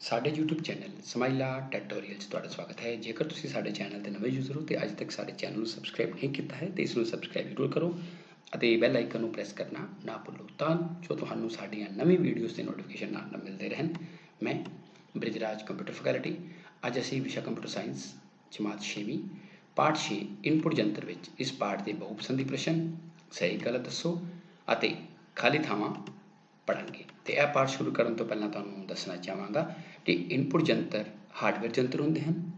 ਸਾਡੇ YouTube channel ਸਮਾਈਲਾ tutorial 'ਚ ਤੁਹਾਡਾ ਸਵਾਗਤ ਹੈ। ਜੇਕਰ ਤੁਸੀਂ ਸਾਡੇ ਚੈਨਲ 'ਤੇ ਨਵੇਂ ਯੂਜ਼ਰ ਹੋ ਤੇ ਅੱਜ ਤੱਕ ਸਾਡੇ ਚੈਨਲ ਨੂੰ ਸਬਸਕ੍ਰਾਈਬ ਨਹੀਂ ਕੀਤਾ ਹੈ ਤੇ ਇਸ ਨੂੰ ਸਬਸਕ੍ਰਾਈਬ ਜ਼ਰੂਰ ਕਰੋ ਅਤੇ ਬੈਲ ਆਈਕਨ ਨੂੰ ਪ੍ਰੈਸ ਕਰਨਾ ਨਾ ਭੁੱਲੋ। ਤਾਂ ਜੋ ਤੁਹਾਨੂੰ ਸਾਡੀਆਂ ਨਵੀਂ ਵੀਡੀਓਜ਼ ਦੇ ਨੋਟੀਫਿਕੇਸ਼ਨ ਨਾਲ ਨਾਲ ਮਿਲਦੇ ਰਹਿਣ। ਮੈਂ ਬ੍ਰਿਜਰਾਜ ਕੰਪਿਊਟਰ ਫੈਕਲਟੀ ਅੱਜ ਅਸੀਂ ਵਿਸ਼ਾ ਕੰਪਿਊਟਰ ਸਾਇੰਸ ਜਮਾਤ 6ਵੀਂ ਪਾਠ 6 ਇਨਪੁਟ ਜੰਤਰ ਵਿੱਚ ਇਸ ਪਾਠ ਦੇ ਬਹੁਪਸੰਦੀ ਪ੍ਰਸ਼ਨ, ਸਹੀ ਗਲਤ ਦੱਸੋ ਅਤੇ ਖਾਲੀ ਥਾਵਾਂ ਪੜਾਂਗੇ ਤੇ ਇਹ ਪਾਠ ਸ਼ੁਰੂ ਕਰਨ ਤੋਂ ਪਹਿਲਾਂ ਤੁਹਾਨੂੰ ਦੱਸਣਾ ਚਾਹਾਂਗਾ ਕਿ ਇਨਪੁਟ ਜੰਤਰ ਹਾਰਡਵੇਅਰ ਜੰਤਰ ਹੁੰਦੇ ਹਨ।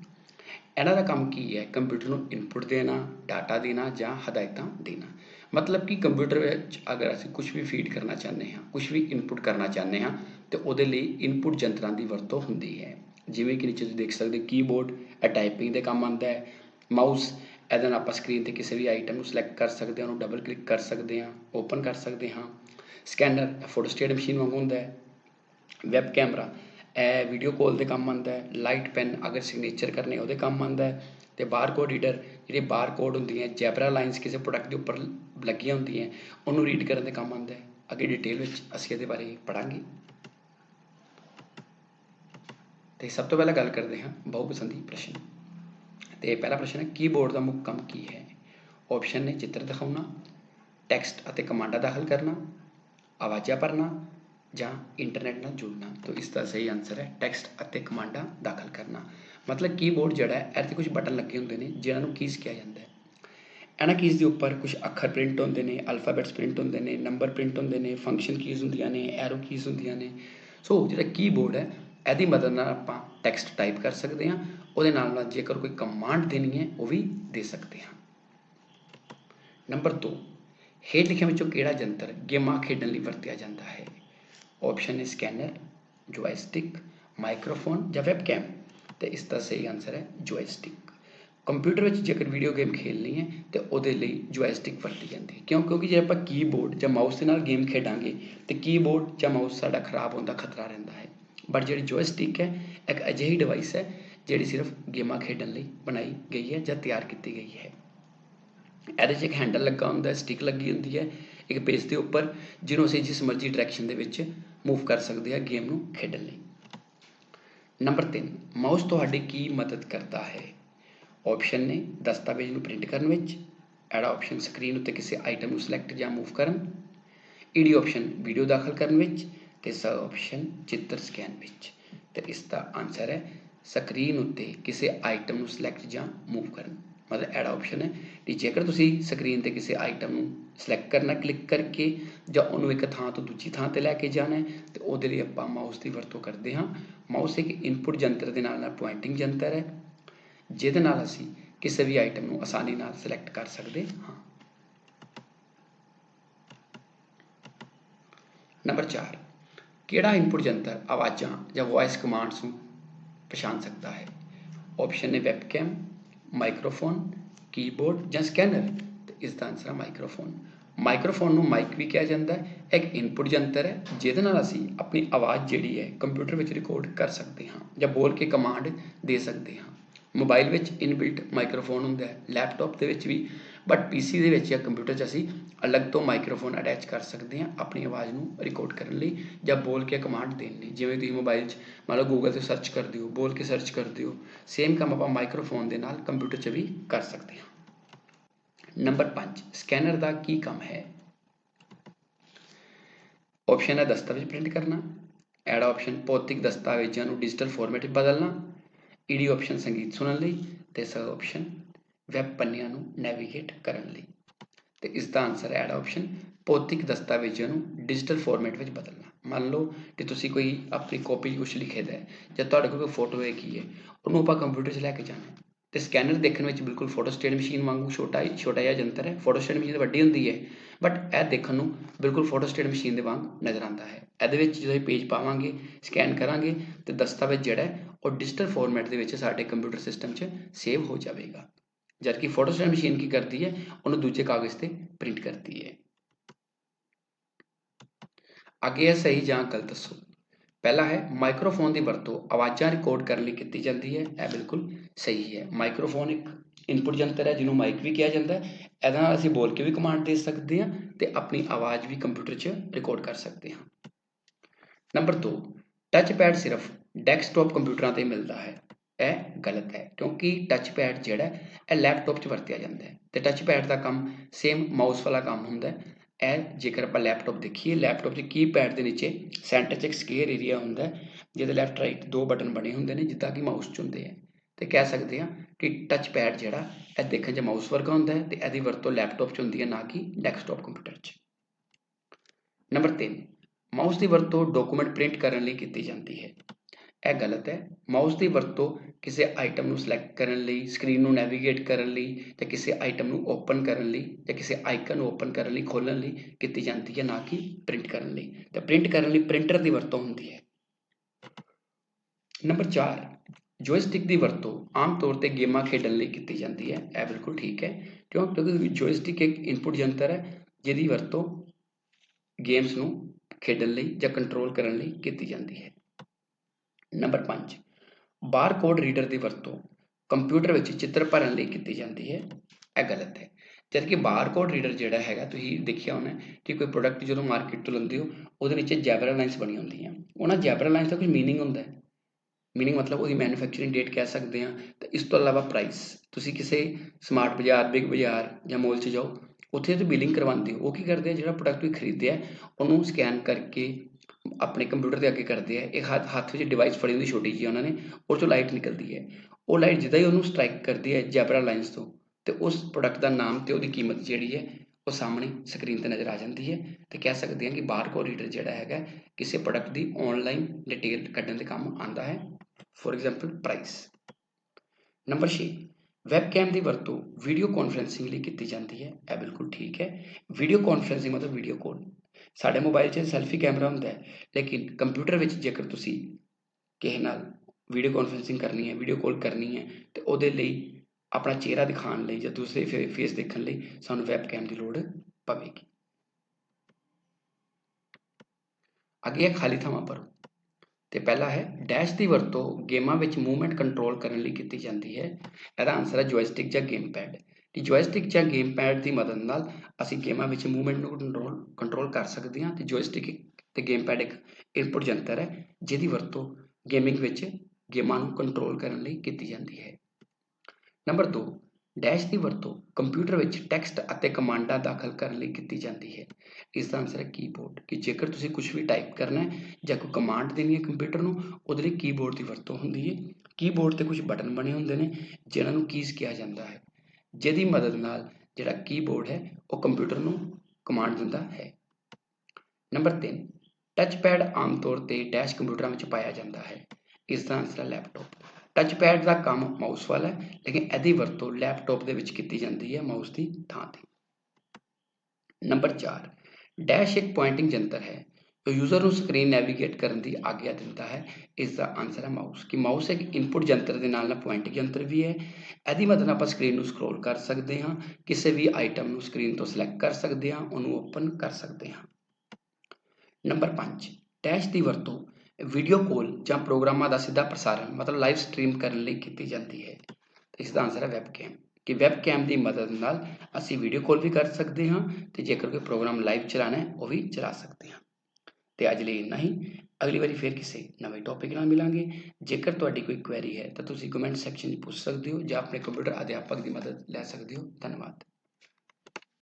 ਇਹਨਾਂ ਦਾ ਕੰਮ ਕੀ ਹੈ? ਕੰਪਿਊਟਰ ਨੂੰ ਇਨਪੁਟ ਦੇਣਾ ਡਾਟਾ ਦੇਣਾ ਜਾਂ ਹਦਾਇਤਾਂ ਦੇਣਾ। ਮਤਲਬ ਕਿ ਕੰਪਿਊਟਰ ਵਿੱਚ ਅਗਰ ਅਸੀਂ ਕੁਝ ਵੀ ਫੀਡ ਕਰਨਾ ਚਾਹੁੰਦੇ ਹਾਂ ਕੁਝ ਵੀ ਇਨਪੁਟ ਕਰਨਾ ਚਾਹੁੰਦੇ ਹਾਂ, ਤੇ ਉਹਦੇ ਲਈ ਇਨਪੁਟ ਜੰਤਰਾਂ ਦੀ ਵਰਤੋਂ ਹੁੰਦੀ ਹੈ। ਜਿਵੇਂ ਕਿ ਨੀਚੇ ਤੁਸੀਂ ਦੇਖ ਸਕਦੇ ਕੀਬੋਰਡ ਇਹ ਟਾਈਪਿੰਗ ਦੇ ਕੰਮ ਆਉਂਦਾ ਹੈ। ਮਾਊਸ ਇਹਦੇ ਨਾਲ ਆਪਾਂ ਸਕਰੀਨ ਤੇ ਕਿਸੇ ਵੀ ਆਈਟਮ ਨੂੰ ਸਿਲੈਕਟ ਕਰ ਸਕਦੇ ਹਾਂ, ਉਹਨੂੰ ਡਬਲ ਕਲਿੱਕ ਕਰ ਸਕਦੇ ਹਾਂ ਓਪਨ ਕਰ ਸਕਦੇ ਹਾਂ। ਸਕੈਨਰ ਫੋਟੋਸਟੇਟ ਮਸ਼ੀਨ ਵਾਂਗ ਹੁੰਦਾ ਹੈ। ਵੈਬ ਕੈਮਰਾ ਇਹ ਵੀਡੀਓ ਕਾਲ ਦੇ ਕੰਮ ਆਉਂਦਾ ਹੈ। ਲਾਈਟ ਪੈਨ ਅਗਰ ਸਿਗਨੇਚਰ ਕਰਨੇ, ਉਹਦੇ ਕੰਮ ਆਉਂਦਾ ਹੈ। ਤੇ ਬਾਰਕੋਡ ਰੀਡਰ ਜਿਹੜੇ ਬਾਰਕੋਡ ਹੈ ਜੈਬਰਾ ਲਾਈਨਸ ਕਿਸੇ ਪ੍ਰੋਡਕਟ ਦੇ ਉੱਪਰ ਲੱਗੀਆਂ ਹੁੰਦੀਆਂ ਉਹਨੂੰ ਰੀਡ ਕਰਨ ਦੇ ਕੰਮ ਆਉਂਦਾ ਹੈ। ਅੱਗੇ ਡਿਟੇਲ ਵਿੱਚ ਅਸੀਂ ਇਹਦੇ ਬਾਰੇ ਪੜਾਂਗੇ ਤੇ ਸਭ ਤੋਂ ਪਹਿਲਾਂ ਗੱਲ ਕਰਦੇ ਹਾਂ ਬਹੁਪਸੰਦੀ ਪ੍ਰਸ਼ਨ। ਤੇ ਪਹਿਲਾ ਪ੍ਰਸ਼ਨ ਹੈ ਕੀਬੋਰਡ ਦਾ ਮੁੱਖ ਕੰਮ ਕੀ ਹੈ? ਆਪਸ਼ਨ ਨੇ ਚਿੱਤਰ ਦਿਖਾਉਣਾ ਟੈਕਸਟ ਅਤੇ ਕਮਾਂਡਾਂ ਦਾਖਲ ਕਰਨਾ, ਆਵਾਜ਼ਾਂ ਭਰਨਾ ਜਾਂ ਇੰਟਰਨੈਟ ਨਾਲ ਜੁੜਨਾ। ਤਾਂ ਇਸ ਦਾ ਸਹੀ ਆਨਸਰ ਹੈ ਟੈਕਸਟ ਅਤੇ ਕਮਾਂਡਾਂ ਦਾਖਲ ਕਰਨਾ। ਮਤਲਬ ਕੀਬੋਰਡ ਜਿਹੜਾ ਹੈ ਇਹ 'ਤੇ ਕੁਝ ਬਟਨ ਲੱਗੇ ਹੁੰਦੇ ਨੇ, ਜਿਨ੍ਹਾਂ ਨੂੰ ਕੀਜ਼ ਕਿਹਾ ਜਾਂਦਾ ਹੈ। ਇਹਨਾਂ ਕੀਜ਼ ਦੇ ਉੱਪਰ ਕੁਝ ਅੱਖਰ ਪ੍ਰਿੰਟ ਹੁੰਦੇ ਨੇ ਅਲਫਾਬੈਟਸ ਪ੍ਰਿੰਟ ਹੁੰਦੇ ਨੇ ਨੰਬਰ ਪ੍ਰਿੰਟ ਹੁੰਦੇ ਨੇ ਫੰਕਸ਼ਨ ਕੀਜ਼ ਹੁੰਦੀਆਂ ਨੇ ਐਰੋ ਕੀਜ਼ ਹੁੰਦੀਆਂ ਨੇ। ਸੋ ਜਿਹੜਾ ਕੀਬੋਰਡ ਹੈ, ਇਹਦੀ ਮਦਦ ਨਾਲ ਆਪਾਂ ਟੈਕਸਟ ਟਾਈਪ ਕਰ ਸਕਦੇ ਹਾਂ। ਉਹਦੇ ਨਾਲ ਨਾਲ ਜੇਕਰ ਕੋਈ ਕਮਾਂਡ ਦੇਣੀ ਹੈ, ਉਹ ਵੀ ਦੇ ਸਕਦੇ ਹਾਂ। ਨੰਬਰ 2 ਹੇਠ ਲਿਖਿਆਂ ਵਿੱਚੋਂ ਕਿਹੜਾ ਜੰਤਰ ਗੇਮਾਂ ਖੇਡਣ ਲਈ ਵਰਤਿਆ ਜਾਂਦਾ ਹੈ? ਆਪਸ਼ਨ ਹੈ ਸਕੈਨਰ ਜੋਇਸਟਿਕ ਮਾਈਕ੍ਰੋਫੋਨ ਜਾਂ ਵੈਬਕੈਮ ਤੇ ਇਸ ਦਾ ਸਹੀ ਆਨਸਰ ਹੈ ਜੋਇਸਟਿਕ ਕੰਪਿਊਟਰ ਵਿੱਚ ਜੇਕਰ ਵੀਡੀਓ ਗੇਮ ਖੇਡਣੀ ਹੈ ਤੇ ਉਹਦੇ ਲਈ ਜੋਇਸਟਿਕ ਵਰਤੀ ਜਾਂਦੀ ਹੈ। ਕਿਉਂ? ਕਿਉਂਕਿ ਜੇ ਆਪਾਂ ਕੀਬੋਰਡ ਜਾਂ ਮਾਊਸ ਦੇ ਨਾਲ ਗੇਮ ਖੇਡਾਂਗੇ ਤੇ ਕੀਬੋਰਡ ਜਾਂ ਮਾਊਸ ਸਾਡਾ ਖਰਾਬ ਹੋਣ ਦਾ ਖਤਰਾ ਰਹਿੰਦਾ ਹੈ। ਬਟ ਜਿਹੜੀ ਜੋਇਸਟਿਕ ਹੈ, ਇੱਕ ਅਜਿਹੀ ਡਿਵਾਈਸ ਹੈ ਜਿਹੜੀ ਸਿਰਫ ਗੇਮਾਂ ਖੇਡਣ ਲਈ ਬਣਾਈ ਗਈ ਹੈ ਜਾਂ ਤਿਆਰ ਕੀਤੀ ਗਈ ਹੈ। ਇਹਦੇ 'ਚ ਇੱਕ ਹੈਂਡਲ ਲੱਗਾ ਹੁੰਦਾ ਸਟਿਕ ਲੱਗੀ ਹੁੰਦੀ ਹੈ, ਇੱਕ ਪੇਜ ਦੇ ਉੱਪਰ, ਜਿਹਨੂੰ ਅਸੀਂ ਜਿਸ ਮਰਜ਼ੀ ਡਾਇਰੈਕਸ਼ਨ ਦੇ ਵਿੱਚ ਮੂਵ ਕਰ ਸਕਦੇ ਆ ਗੇਮ ਨੂੰ ਖੇਡਣ ਲਈ। ਨੰਬਰ 3 ਮਾਊਸ ਤੁਹਾਡੀ ਕੀ ਮਦਦ ਕਰਦਾ ਹੈ? ਆਪਸ਼ਨ ਨੇ ਦਸਤਾਵੇਜ਼ ਨੂੰ ਪ੍ਰਿੰਟ ਕਰਨ ਵਿੱਚ ਐਡ ਆਪਸ਼ਨ ਸਕਰੀਨ ਉੱਤੇ ਕਿਸੇ ਆਈਟਮ ਨੂੰ ਸਿਲੈਕਟ ਜਾਂ ਮੂਵ ਕਰਨ, ਈਡੀ ਆਪਸ਼ਨ ਵੀਡੀਓ ਦਾਖਲ ਕਰਨ ਵਿੱਚ ਤੇ ਸ ਆਪਸ਼ਨ ਚਿੱਤਰ ਸਕੈਨ ਵਿੱਚ। ਤੇ ਇਸ ਦਾ ਆਨਸਰ ਹੈ ਸਕਰੀਨ ਉੱਤੇ ਕਿਸੇ ਆਈਟਮ ਨੂੰ ਸਿਲੈਕਟ ਜਾਂ ਮੂਵ ਕਰਨ। ਮਤਲਬ ਐਡ ਆਪਸ਼ਨ ਹੈ ਕਿ ਜੇਕਰ ਤੁਸੀਂ ਸਕਰੀਨ ਤੇ ਕਿਸੇ ਆਈਟਮ ਨੂੰ ਸਿਲੈਕਟ ਕਰਨਾ ਕਲਿੱਕ ਕਰਕੇ ਜਾਂ ਉਹਨੂੰ ਇੱਕ ਥਾਂ ਤੋਂ ਦੂਜੀ ਥਾਂ ਤੇ ਲੈ ਕੇ ਜਾਣਾ ਹੈ, ਤੇ ਉਹਦੇ ਲਈ ਆਪਾਂ ਮਾਊਸ ਦੀ ਵਰਤੋਂ ਕਰਦੇ ਹਾਂ। ਮਾਊਸ ਇੱਕ ਇਨਪੁਟ ਜੰਤਰ ਦੇ ਨਾਲ ਨਾਲ ਪੁਆਇੰਟਿੰਗ ਯੰਤਰ ਹੈ, ਜਿਹਦੇ ਨਾਲ ਅਸੀਂ ਕਿਸੇ ਵੀ ਆਈਟਮ ਨੂੰ ਆਸਾਨੀ ਨਾਲ ਸਿਲੈਕਟ ਕਰ ਸਕਦੇ ਹਾਂ। ਨੰਬਰ 4 ਕਿਹੜਾ ਇਨਪੁਟ ਯੰਤਰ ਆਵਾਜ਼ਾਂ ਜਾਂ ਵੌਇਸ ਕਮਾਂਡਸ ਨੂੰ ਪਛਾਣ ਸਕਦਾ ਹੈ? ਆਪਸ਼ਨ ਨੇ ਵੈਬਕੈਮ ਮਾਈਕਰੋਫੋਨ, ਕੀਬੋਰਡ ਜਾਂ ਸਕੈਨਰ ਤੇ ਇਸ ਦਾ ਆਨਸਰ ਹੈ ਮਾਈਕਰੋਫੋਨ। ਮਾਈਕ੍ਰੋਫੋਨ ਨੂੰ ਮਾਈਕ ਵੀ ਕਿਹਾ ਜਾਂਦਾ ਹੈ ਇੱਕ ਇਨਪੁਟ ਜੰਤਰ ਹੈ, ਜਿਹਦੇ ਨਾਲ ਅਸੀਂ ਆਪਣੀ ਆਵਾਜ਼ ਜਿਹੜੀ ਹੈ ਕੰਪਿਊਟਰ ਵਿੱਚ ਰਿਕਾਰਡ ਕਰ ਸਕਦੇ ਹਾਂ ਜਾਂ ਬੋਲ ਕੇ ਕਮਾਂਡ ਦੇ ਸਕਦੇ ਹਾਂ। ਮੋਬਾਈਲ ਵਿੱਚ ਇਨਬਿਲਟ ਮਾਈਕਰੋਫੋਨ ਹੁੰਦਾ ਹੈ ਲੈਪਟਾਪ ਦੇ ਵਿੱਚ ਵੀ ਬਟ ਪੀਸੀ ਦੇ ਵਿੱਚ ਜਾਂ ਕੰਪਿਊਟਰ 'ਚ ਅਸੀਂ ਅਲੱਗ ਤੋਂ ਮਾਈਕ੍ਰੋਫੋਨ ਅਟੈਚ ਕਰ ਸਕਦੇ ਹਾਂ ਆਪਣੀ ਆਵਾਜ਼ ਨੂੰ ਰਿਕਾਰਡ ਕਰਨ ਲਈ ਜਾਂ ਬੋਲ ਕੇ ਕਮਾਂਡ ਦੇਣ ਲਈ। ਜਿਵੇਂ ਤੁਸੀਂ ਮੋਬਾਈਲ 'ਚ ਮੰਨ ਲਓ ਗੂਗਲ ਤੇ ਸਰਚ ਕਰਦੇ ਹੋ, ਬੋਲ ਕੇ ਸਰਚ ਕਰਦੇ ਹੋ ਸੇਮ ਕੰਮ ਆਪਾਂ ਮਾਈਕ੍ਰੋਫੋਨ ਦੇ ਨਾਲ ਕੰਪਿਊਟਰ 'ਚ ਵੀ ਕਰ ਸਕਦੇ ਹਾਂ। ਨੰਬਰ 5 ਸਕੈਨਰ ਦਾ ਕੀ ਕੰਮ ਹੈ? ਆਪਸ਼ਨ ਹੈ ਦਸਤਾਵੇਜ਼ ਪ੍ਰਿੰਟ ਕਰਨਾ ਐਡ ਆਪਸ਼ਨ ਭੌਤਿਕ ਦਸਤਾਵੇਜ਼ਾਂ ਨੂੰ ਡਿਜੀਟਲ ਫਾਰਮੈਟ ਵਿੱਚ ਬਦਲਣਾ ਈਡੀ ਆਪਸ਼ਨ ਸੰਗੀਤ ਸੁਣਨ ਲਈ, ਤੇ ਸ ਆਪਸ਼ਨ ਵੈਬ ਪੰਨਿਆਂ ਨੂੰ ਨੈਵੀਗੇਟ ਕਰਨ ਲਈ। ਤੇ ਇਸ ਦਾ ਆਨਸਰ ਐਡ ਆਪਸ਼ਨ ਭੌਤਿਕ ਦਸਤਾਵੇਜ਼ਾਂ ਨੂੰ ਡਿਜੀਟਲ ਫਾਰਮੈਟ ਵਿੱਚ ਬਦਲਣਾ। ਮੰਨ ਲਓ ਕਿ ਤੁਸੀਂ ਕੋਈ ਆਪਣੀ ਕਾਪੀ ਕੁਝ ਲਿਖੇ ਦਾ ਹੈ ਜਾਂ ਤੁਹਾਡੇ ਕੋਲ ਕੋਈ ਫੋਟੋ ਹੈ ਕੀ ਹੈ, ਉਹਨੂੰ ਆਪਾਂ ਕੰਪਿਊਟਰ 'ਚ ਲੈ ਕੇ ਜਾਣਾ। ਤੇ ਸਕੈਨਰ ਦੇਖਣ ਵਿੱਚ ਬਿਲਕੁਲ ਫੋਟੋ ਸਟੇਟ ਮਸ਼ੀਨ ਵਾਂਗੂ ਛੋਟਾ ਛੋਟਾ ਜਿਹਾ ਜੰਤਰ ਹੈ। ਫੋਟੋ ਸਟੇਟ ਮਸ਼ੀਨ ਵੱਡੀ ਹੁੰਦੀ ਹੈ ਬਟ ਇਹ ਦੇਖਣ ਨੂੰ ਬਿਲਕੁਲ ਫੋਟੋ ਸਟੇਟ ਮਸ਼ੀਨ ਦੇ ਵਾਂਗ ਨਜ਼ਰ ਆਉਂਦਾ ਹੈ। ਇਹਦੇ ਵਿੱਚ ਜਦੋਂ ਇਹ ਪੇਜ ਪਾਵਾਂਗੇ ਸਕੈਨ ਕਰਾਂਗੇ, ਤੇ ਦਸਤਾਵੇਜ਼ ਜਿਹੜਾ ਉਹ ਡਿਜੀਟਲ ਫਾਰਮੈਟ ਦੇ ਵਿੱਚ ਸਾਡੇ ਕੰਪਿਊਟਰ ਸਿਸਟਮ 'ਚ ਸੇਵ ਹੋ ਜਾਵੇਗਾ। ਜਦਕਿ ਫੋਟੋ ਮਸ਼ੀਨ ਕੀ ਕਰਦੀ ਹੈ, ਉਹਨੂੰ ਦੂਜੇ ਕਾਗਜ਼ ਤੇ ਪ੍ਰਿੰਟ ਕਰਦੀ ਹੈ। ਅੱਗੇ ਹੈ ਸਹੀ ਜਾਂ ਗਲਤ ਦੱਸੋ। ਪਹਿਲਾ ਹੈ, ਮਾਈਕ੍ਰੋਫੋਨ ਦੀ ਵਰਤੋਂ ਆਵਾਜ਼ਾਂ ਰਿਕਾਰਡ ਕਰਨ ਲਈ ਕੀਤੀ ਜਾਂਦੀ ਹੈ। ਇਹ ਬਿਲਕੁਲ ਸਹੀ ਹੈ। ਮਾਈਕ੍ਰੋਫੋਨ ਇੱਕ ਇਨਪੁਟ ਜੰਤਰ ਹੈ, ਜਿਹਨੂੰ ਮਾਈਕ ਵੀ ਕਿਹਾ ਜਾਂਦਾ ਹੈ। ਇਹਦਾ ਨਾਲ ਅਸੀਂ ਬੋਲ ਕੇ ਵੀ ਕਮਾਂਡ ਦੇ ਸਕਦੇ ਹਾਂ ਤੇ ਆਪਣੀ ਆਵਾਜ਼ ਵੀ ਕੰਪਿਊਟਰ 'ਚ ਰਿਕਾਰਡ ਕਰ ਸਕਦੇ ਹਾਂ। ਨੰਬਰ 2 ਟੱਚ ਪੈਡ ਸਿਰਫ ਡੈਸਕਟਾਪ ਕੰਪਿਊਟਰਾਂ ਤੇ ਮਿਲਦਾ ਹੈ। ਇਹ ਗਲਤ ਹੈ ਕਿਉਂਕਿ ਟੱਚ ਪੈਡ ਜਿਹੜਾ ਇਹ ਲੈਪਟਾਪ 'ਚ ਵਰਤਿਆ ਜਾਂਦਾ ਹੈ ਤੇ ਟੱਚ ਪੈਡ ਦਾ ਕੰਮ ਸੇਮ ਮਾਊਸ ਵਾਲਾ ਕੰਮ ਹੁੰਦਾ ਹੈ। ਇਹ ਜੇਕਰ ਆਪਾਂ ਲੈਪਟਾਪ ਦੇਖੀਏ ਲੈਪਟਾਪ 'ਚ ਕੀਪੈਡ ਦੇ ਨੀਚੇ ਸੈਂਟਰ 'ਚ ਇੱਕ ਸਕੇਅਰ ਏਰੀਆ ਹੁੰਦਾ ਹੈ, ਜਿਹਦੇ ਲੈਫਟ ਰਾਈਟ ਦੋ ਬਟਨ ਬਣੇ ਹੁੰਦੇ ਨੇ ਜਿੱਦਾਂ ਕਿ ਮਾਊਸ 'ਚ ਹੁੰਦੇ ਆ। ਤੇ ਕਹਿ ਸਕਦੇ ਹਾਂ ਕਿ ਟੱਚ ਪੈਡ ਜਿਹੜਾ, ਇਹ ਦੇਖਣ 'ਚ ਮਾਊਸ ਵਰਗਾ ਹੁੰਦਾ ਹੈ ਤੇ ਇਹਦੀ ਵਰਤੋਂ ਲੈਪਟਾਪ 'ਚ ਹੁੰਦੀ ਹੈ, ਨਾ ਕਿ ਡੈਸਕਟਾਪ ਕੰਪਿਊਟਰ 'ਚ। ਨੰਬਰ 3 ਮਾਊਸ ਦੀ ਵਰਤੋਂ ਡਾਕੂਮੈਂਟ ਪ੍ਰਿੰਟ ਕਰਨ ਲਈ ਕੀਤੀ ਜਾਂਦੀ ਹੈ। ਇਹ ਗਲਤ ਹੈ। ਮਾਊਸ ਦੀ ਵਰਤੋਂ ਕਿਸੇ ਆਈਟਮ ਨੂੰ ਸਿਲੈਕਟ ਕਰਨ ਲਈ ਸਕਰੀਨ ਨੂੰ ਨੈਵੀਗੇਟ ਕਰਨ ਲਈ ਜਾਂ ਕਿਸੇ ਆਈਟਮ ਨੂੰ ਓਪਨ ਕਰਨ ਲਈ ਜਾਂ ਕਿਸੇ ਆਈਕਨ ਨੂੰ ਓਪਨ ਕਰਨ ਲਈ, ਖੋਲ੍ਹਣ ਲਈ ਕੀਤੀ ਜਾਂਦੀ ਹੈ, ਨਾ ਕਿ ਪ੍ਰਿੰਟ ਕਰਨ ਲਈ। ਤੇ ਪ੍ਰਿੰਟ ਕਰਨ ਲਈ ਪ੍ਰਿੰਟਰ ਦੀ ਵਰਤੋਂ ਹੁੰਦੀ ਹੈ। ਨੰਬਰ 4 ਜੋਇਸਟਿਕ ਦੀ ਵਰਤੋਂ ਆਮ ਤੌਰ ਤੇ ਗੇਮਾਂ ਖੇਡਣ ਲਈ ਕੀਤੀ ਜਾਂਦੀ ਹੈ। ਇਹ ਬਿਲਕੁਲ ਠੀਕ ਹੈ, ਕਿਉਂ? ਕਿਉਂਕਿ ਜੋਇਸਟਿਕ ਇੱਕ ਇਨਪੁਟ ਯੰਤਰ ਹੈ, ਜਿਹਦੀ ਵਰਤੋਂ ਗੇਮਸ ਨੂੰ ਖੇਡਣ ਲਈ ਜਾਂ ਕੰਟਰੋਲ ਕਰਨ ਲਈ ਕੀਤੀ ਜਾਂਦੀ ਹੈ। ਨੰਬਰ 5 ਬਾਰਕੋਡ ਰੀਡਰ ਦੀ ਵਰਤੋਂ ਕੰਪਿਊਟਰ ਵਿੱਚ ਚਿੱਤਰ ਭਰਨ ਲਈ ਕੀਤੀ ਜਾਂਦੀ ਹੈ। ਇਹ ਗਲਤ ਹੈ। ਜਦ ਕਿ ਬਾਰਕੋਡ ਰੀਡਰ ਜਿਹੜਾ ਹੈਗਾ, ਤੁਸੀਂ ਦੇਖਿਆ ਹੋਣਾ ਕਿ ਕੋਈ ਪ੍ਰੋਡਕਟ ਜਦੋਂ ਮਾਰਕੀਟ ਤੋਂ ਲੈਂਦੇ ਹੋ, ਉਹਦੇ ਨੀਚੇ ਜੈਬਰਾ ਲਾਈਨਸ ਬਣੀਆਂ ਹੁੰਦੀਆਂ। ਉਹਨਾਂ ਜੈਬਰਾ ਲਾਈਨਸ ਦਾ ਕੁਝ ਮੀਨਿੰਗ ਹੁੰਦਾ ਹੈ। ਮੀਨਿੰਗ ਮਤਲਬ ਉਹਦੀ ਮੈਨੂਫੈਕਚਰਿੰਗ ਡੇਟ ਕਹਿ ਸਕਦੇ ਹਾਂ। ਤੇ ਇਸ ਤੋਂ ਇਲਾਵਾ ਪ੍ਰਾਈਸ ਤੁਸੀਂ ਕਿਸੇ ਸਮਾਰਟ ਬਾਜ਼ਾਰ ਬਿਗ ਬਾਜ਼ਾਰ ਜਾਂ ਮੋਲ 'ਚ ਜਾਓ, ਉੱਥੇ ਤੇ ਬਿਲਿੰਗ ਕਰਵਾਉਂਦੇ ਹੋ, ਉਹ ਕੀ ਕਰਦੇ ਆ? ਜਿਹੜਾ ਪ੍ਰੋਡਕਟ ਤੁਸੀਂ ਖਰੀਦਿਆ, ਉਹਨੂੰ ਸਕੈਨ ਕਰਕੇ ਆਪਣੇ ਕੰਪਿਊਟਰ ਦੇ ਅੱਗੇ ਕਰਦੇ ਆ, ਇਹ ਹੱਥ ਹੱਥ ਵਿੱਚ ਡਿਵਾਈਸ ਫੜੀ ਹੁੰਦੀ ਛੋਟੀ ਜਿਹੀ ਉਹਨਾਂ ਨੇ, ਉਹ ਚੋਂ ਲਾਈਟ ਨਿਕਲਦੀ ਹੈ। ਉਹ ਲਾਈਟ ਜਿੱਦਾਂ ਹੀ ਉਹਨੂੰ ਸਟ੍ਰਾਈਕ ਕਰਦੀ ਹੈ ਜੈਬਰਾ ਲਾਈਨਸ ਤੋਂ, ਤੇ ਉਸ ਪ੍ਰੋਡਕਟ ਦਾ ਨਾਮ ਤੇ ਉਹਦੀ ਕੀਮਤ ਜਿਹੜੀ ਹੈ, ਉਹ ਸਾਹਮਣੇ ਸਕਰੀਨ ਤੇ ਨਜ਼ਰ ਆ ਜਾਂਦੀ ਹੈ ਤੇ ਕਹਿ ਸਕਦੇ ਹਾਂ ਕਿ ਬਾਰਕੋਡ ਰੀਡਰ ਜਿਹੜਾ ਹੈਗਾ, ਕਿਸੇ ਪ੍ਰੋਡਕਟ ਦੀ ਆਨਲਾਈਨ ਡਿਟੇਲ ਕੱਢਣ ਦੇ ਕੰਮ ਆਉਂਦਾ ਹੈ। For example price number 6 webcam ਦੀ ਵਰਤੋਂ ਵੀਡੀਓ ਕਾਨਫਰੈਂਸਿੰਗ ਲਈ ਕੀਤੀ ਜਾਂਦੀ ਹੈ। ਇਹ ਬਿਲਕੁਲ ਠੀਕ ਹੈ। ਵੀਡੀਓ ਕਾਨਫਰੈਂਸਿੰਗ ਮਤਲਬ ਵੀਡੀਓ ਕਾਲ ਸਾਡੇ ਮੋਬਾਈਲ 'ਚ ਸੈਲਫੀ ਕੈਮਰਾ ਹੁੰਦਾ ਹੈ, ਲੇਕਿਨ ਕੰਪਿਊਟਰ ਵਿੱਚ ਜੇਕਰ ਤੁਸੀਂ ਕਿਸੇ ਨਾਲ ਵੀਡੀਓ ਕਾਨਫਰੈਂਸਿੰਗ ਕਰਨੀ ਹੈ ਵੀਡੀਓ ਕਾਲ ਕਰਨੀ ਹੈ, ਤਾਂ ਉਹਦੇ ਲਈ ਆਪਣਾ ਚਿਹਰਾ ਦਿਖਾਉਣ ਲਈ ਜਾਂ ਦੂਸਰੇ ਫੇ ਫੇਸ ਦੇਖਣ ਲਈ ਸਾਨੂੰ ਵੈਬਕੈਮ ਦੀ ਲੋੜ ਪਵੇਗੀ। ਅੱਗੇ ਹੈ ਖਾਲੀ ਥਾਵਾਂ ਪਰ, ਤੇ ਪਹਿਲਾ ਹੈ ਡੈਸ਼ ਦੀ ਵਰਤੋਂ ਗੇਮਾਂ ਵਿੱਚ ਮੂਵਮੈਂਟ ਕੰਟਰੋਲ ਕਰਨ ਲਈ ਕੀਤੀ ਜਾਂਦੀ ਹੈ। ਇਹਦਾ ਆਨਸਰ ਹੈ ਜੋਇਸਟਿਕ ਜਾਂ ਗੇਮ ਪੈਡ ਕਿ ਜੋਇਸਟਿਕ ਜਾਂ ਗੇਮ ਪੈਡ ਦੀ ਮਦਦ ਨਾਲ ਅਸੀਂ ਗੇਮਾਂ ਵਿੱਚ ਮੂਵਮੈਂਟ ਨੂੰ ਕੰਟਰੋਲ ਕੰਟਰੋਲ ਕਰ ਸਕਦੇ ਹਾਂ ਤੇ ਜੋਇਸਟਿਕ ਤੇ ਗੇਮ ਪੈਡ ਇੱਕ ਇਨਪੁਟ ਯੰਤਰ ਹੈ, ਜਿਹਦੀ ਵਰਤੋਂ ਗੇਮਿੰਗ ਵਿੱਚ ਗੇਮਾਂ ਨੂੰ ਕੰਟਰੋਲ ਕਰਨ ਲਈ ਕੀਤੀ ਜਾਂਦੀ ਹੈ। ਨੰਬਰ 2 ਡੈਸ਼ ਦੀ ਵਰਤੋਂ ਕੰਪਿਊਟਰ ਵਿੱਚ ਟੈਕਸਟ ਅਤੇ ਕਮਾਂਡਾਂ ਦਾਖਲ ਕਰਨ ਲਈ ਕੀਤੀ ਜਾਂਦੀ ਹੈ। ਇਸ ਦਾ ਆਨਸਰ ਹੈ ਕੀਬੋਰਡ ਕਿ ਜੇਕਰ ਤੁਸੀਂ ਕੁਝ ਵੀ ਟਾਈਪ ਕਰਨਾ ਹੈ ਜਾਂ ਕੋਈ ਕਮਾਂਡ ਦੇਣੀ ਹੈ ਕੰਪਿਊਟਰ ਨੂੰ, ਉਹਦੇ ਲਈ ਕੀਬੋਰਡ ਦੀ ਵਰਤੋਂ ਹੁੰਦੀ ਹੈ। ਕੀਬੋਰਡ ਤੇ ਕੁਝ ਬਟਨ ਬਣੇ ਹੁੰਦੇ ਨੇ ਜਿਨ੍ਹਾਂ ਨੂੰ ਕੀਜ਼ ਕਿਹਾ ਜਾਂਦਾ ਹੈ। ਜਿਹਦੀ ਮਦਦ ਨਾਲ ਜਿਹੜਾ ਕੀਬੋਰਡ ਹੈ, ਉਹ ਕੰਪਿਊਟਰ ਨੂੰ ਕਮਾਂਡ ਦਿੰਦਾ ਹੈ। ਨੰਬਰ 3 ਟੱਚ ਪੈਡ ਆਮ ਤੌਰ ਤੇ ਡੈਸ਼ ਕੰਪਿਊਟਰਾਂ ਵਿੱਚ ਪਾਇਆ ਜਾਂਦਾ ਹੈ। ਇਸ ਦਾ ਆਨਸਰ ਹੈ ਲੈਪਟਾਪ ਟੱਚ ਪੈਡ ਦਾ ਕੰਮ ਮਾਊਸ ਵਾਲਾ ਹੈ, ਲੇਕਿਨ ਇਹਦੀ ਵਰਤੋਂ ਲੈਪਟਾਪ ਦੇ ਵਿੱਚ ਕੀਤੀ ਜਾਂਦੀ ਹੈ ਮਾਊਸ ਦੀ ਥਾਂ ਤੇ। ਨੰਬਰ 4 ਡੈਸ਼ ਇੱਕ ਪੁਆਇੰਟਿੰਗ ਜੰਤਰ ਹੈ। ਯੂਜ਼ਰ ਨੂੰ ਸਕਰੀਨ ਨੈਵੀਗੇਟ ਕਰਨ ਦੀ ਆਗਿਆ ਦਿੰਦਾ ਹੈ ਇਸ ਦਾ ਆਨਸਰ ਹੈ ਮਾਊਸ ਕਿ ਮਾਊਸ ਇੱਕ ਇਨਪੁਟ ਯੰਤਰ ਦੇ ਨਾਲ ਨਾਲ ਪੁਆਇੰਟਿੰਗ ਯੰਤਰ ਵੀ ਹੈ ਇਹਦੀ ਮਦਦ ਨਾਲ ਆਪਾਂ ਸਕਰੀਨ ਨੂੰ ਸਕਰੋਲ ਕਰ ਸਕਦੇ ਹਾਂ ਕਿਸੇ ਵੀ ਆਈਟਮ ਨੂੰ ਸਕਰੀਨ ਤੋਂ ਸਿਲੈਕਟ ਕਰ ਸਕਦੇ ਹਾਂ ਉਹਨੂੰ ਓਪਨ ਕਰ ਸਕਦੇ ਹਾਂ ਨੰਬਰ 5 ਡੈਸ਼ ਦੀ ਵਰਤੋਂ ਵੀਡੀਓ ਕਾਲ ਜਾਂ ਪ੍ਰੋਗਰਾਮਾਂ ਦਾ ਸਿੱਧਾ ਪ੍ਰਸਾਰਣ ਮਤਲਬ ਲਾਈਵ ਸਟ੍ਰੀਮ ਕਰਨ ਲਈ ਕੀਤੀ ਜਾਂਦੀ ਹੈ ਇਸ ਦਾ ਆਨਸਰ ਹੈ ਵੈਬਕੈਮ ਕਿ ਵੈਬਕੈਮ ਦੀ ਮਦਦ ਨਾਲ ਅਸੀਂ ਵੀਡੀਓ ਕਾਲ ਵੀ ਕਰ ਸਕਦੇ ਹਾਂ ਤੇ ਜੇਕਰ ਕੋਈ ਪ੍ਰੋਗਰਾਮ ਲਾਈਵ ਚਲਾਣਾ ਹੈ ਉਹ ਵੀ ਚਲਾ ਸਕਦੇ ਹਾਂ ਤੇ ਅੱਜ ਲਈ ਇੰਨਾ ਹੀ। ਅਗਲੀ ਵਾਰੀ ਫਿਰ ਕਿਸੇ ਨਵੇਂ ਟੌਪਿਕ ਨਾਲ ਮਿਲਾਂਗੇ। ਜੇਕਰ ਤੁਹਾਡੀ ਕੋਈ ਕੁਐਰੀ ਹੈ ਤਾਂ ਤੁਸੀਂ ਕਮੈਂਟ ਸੈਕਸ਼ਨ 'ਚ ਪੁੱਛ ਸਕਦੇ ਹੋ ਜਾਂ ਆਪਣੇ ਕੰਪਿਊਟਰ ਅਧਿਆਪਕ ਦੀ ਮਦਦ ਲੈ ਸਕਦੇ ਹੋ। ਧੰਨਵਾਦ।